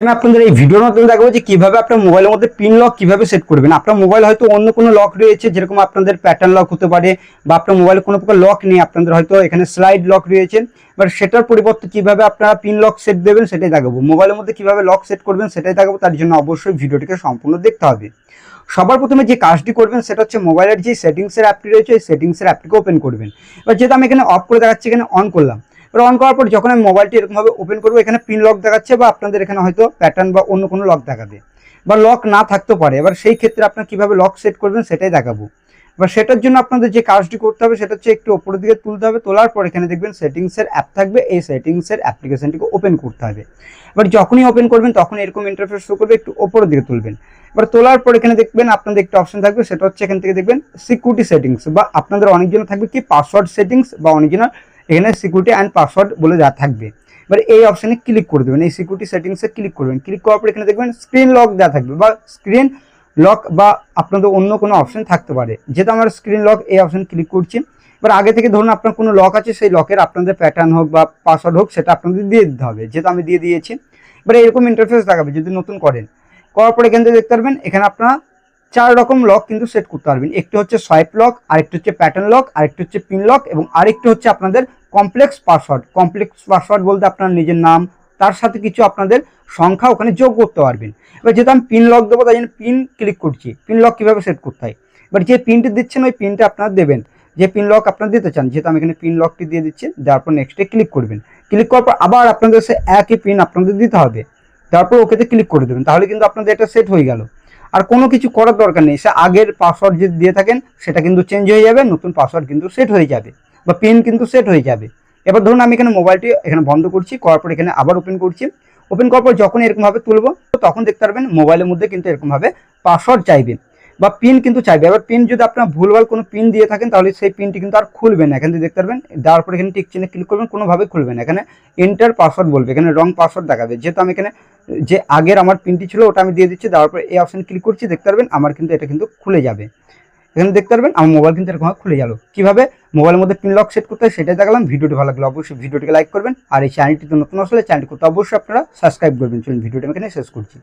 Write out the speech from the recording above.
আপনাদের এই ভিডিওর মাধ্যমে দেখাবো যে কীভাবে আপনার মোবাইলের মধ্যে পিন লক কীভাবে সেট করবেন। আপনার মোবাইল হয়তো অন্য কোনো লক রয়েছে, যেরকম আপনাদের প্যাটার্ন লক হতে পারে, বা আপনার মোবাইলে কোনো প্রকার লক নেই, আপনাদের হয়তো এখানে স্লাইড লক রয়েছে। বাট সেটার পরিবর্তে কীভাবে আপনারা পিন লক সেট দেবেন সেটাই দেখাবো। মোবাইলের মধ্যে কীভাবে লক সেট করবেন সেটাই দেখাবো, তার জন্য অবশ্যই ভিডিওটিকে সম্পূর্ণ দেখতে হবে। সবার প্রথমে যে কাজটি করবেন, সেটা হচ্ছে মোবাইলের যে সেটিংসের অ্যাপটি রয়েছে এই সেটিংসের অ্যাপটিকে ওপেন করবেন। এবার যেহেতু আমি এখানে অফ করে দেখাচ্ছি, এখানে অন করলাম। এবার অন করার পর যখন আমি মোবাইলটি এরকমভাবে ওপেন করব, এখানে পিন লক দেখাচ্ছে বা আপনাদের এখানে হয়তো প্যাটার্ন বা অন্য কোনো লক দেখাবে বা লক না থাকতে পারে। এবার সেই ক্ষেত্রে আপনার কীভাবে লক সেট করবেন সেটাই দেখাবো। এবার সেটার জন্য আপনাদের যে কাজটি করতে হবে, সেটা হচ্ছে একটু ওপরের দিকে তুলতে হবে। তোলার পর এখানে দেখবেন সেটিংসের অ্যাপ থাকবে। এই সেটিংসের অ্যাপ্লিকেশনটিকে ওপেন করতে হবে। এবার যখনই ওপেন করবেন, তখন এরকম ইন্টারফেস শো করবে, একটু ওপরের দিকে তুলবেন। এবার তোলার পর এখানে দেখবেন আপনাদের একটা অপশন থাকবে, সেটা হচ্ছে এখান থেকে দেখবেন সিকিউরিটি সেটিংস বা আপনাদের অনেকজন থাকবে কি পাসওয়ার্ড সেটিংস বা অনেকজনের এখানে সিকিউরিটি অ্যান্ড পাসওয়ার্ড বলে যা থাকবে। এবার এই অপশানে ক্লিক করে দেবেন, এই সিকিউরিটি সেটিংসে ক্লিক করবেন। ক্লিক করার পর এখানে দেখবেন স্ক্রিন লক দেওয়া থাকবে বা স্ক্রিন লক বা আপনাদের অন্য কোনো অপশন থাকতে পারে। যেহেতু আমার স্ক্রিন লক এই অপশন ক্লিক করছি, এবার আগে থেকে ধরুন আপনার কোনো লক আছে, সেই লকের আপনাদের প্যাটার্ন হোক বা পাসওয়ার্ড হোক, সেটা আপনাদের দিয়ে দিতে হবে। যেহেতু আমি দিয়ে দিয়েছি, এবার এরকম ইন্টারফেস দেখাবে যদি নতুন করেন। করার পরে এখান থেকে দেখতে পারবেন, এখানে আপনারা চার রকম লক কিন্তু সেট করতে পারবেন। একটি হচ্ছে সোয়াইপ লক আরেকটি হচ্ছে প্যাটার্ন লক আরেকটি হচ্ছে পিন লক এবং আরেকটি হচ্ছে আপনাদের কমপ্লেক্স পাসওয়ার্ড কমপ্লেক্স পাসওয়ার্ড বলতে আপনার নিজের নাম, তার সাথে কিছু আপনাদের সংখ্যা ওখানে যোগ করতে পারবেন। এবার যেহেতু আমি পিন লক দেবো, তাই জন্য পিন ক্লিক করছি। পিন লক কীভাবে সেট করতে হয়? এবার যে পিনটি দিচ্ছেন, ওই পিনটা আপনারা দেবেন। যে পিন লক আপনারা দিতে চান, যেহেতু আমি এখানে পিন লকটি দিয়ে দিচ্ছি, দেওয়ার পর নেক্সটে ক্লিক করবেন। ক্লিক করার পর আবার আপনাদের সে একই পিন আপনাদের দিতে হবে। তারপর ওকেতে ক্লিক করে দেবেন, তাহলে কিন্তু আপনাদের এটা সেট হয়ে গেল। আর কোনো কিছু করার দরকার নেই, সে আগের পাসওয়ার্ড যদি দিয়ে থাকেন, সেটা কিন্তু চেঞ্জ হয়ে যাবে, নতুন পাসওয়ার্ড কিন্তু সেট হয়ে যাবে। বা পিন কিন্তু সেট হয়ে যাবে। এবার ধরুন আমি এখানে মোবাইলটি এখানে বন্ধ করছি করার পর এখানে আবার ওপেন করছি। ওপেন করার পর যখন এরকমভাবে তুলবো তখন দেখতে পারবেন মোবাইলের মধ্যে কিন্তু এরকমভাবে পাসওয়ার্ড চাইবে বা পিন কিন্তু চাইবে। এবার পিন যদি আপনার ভুলভাল কোনো পিন দিয়ে থাকেন, তাহলে সেই পিনটি কিন্তু আর খুলবে না। এখান থেকে দেখতে পারবেন, দেওয়ার পর এখানে টিক চিহ্নে ক্লিক করবেন, কোনোভাবে খুলবে না। এখানে এন্টার পাসওয়ার্ড বলবে, এখানে রং পাসওয়ার্ড দেখাবে। যেহেতু আমি এখানে যে আগের আমার পিনটি ছিল, ওটা আমি দিয়ে দিচ্ছি, দেওয়ার পর এই অপশন ক্লিক করছি, দেখতে পারবেন আমার কিন্তু এটা কিন্তু খুলে যাবে। এখানে দেখতে পারবেন, আমার মোবাইল কিন্তু এরকম খুলে গেল। কীভাবে? মোবাইলের মধ্যে পিন লক সেট করতে হয়, সেটাই দেখালাম। ভিডিওটি ভালো লাগলে অবশ্যই ভিডিওটিকে লাইক করবেন। আর এই চ্যানেলটিতে নতুন আসলে চ্যানেলটি করতে অবশ্যই আপনারা সাবস্ক্রাইব করবেন। চলুন, ভিডিওটি আমি এখানে শেষ করছি।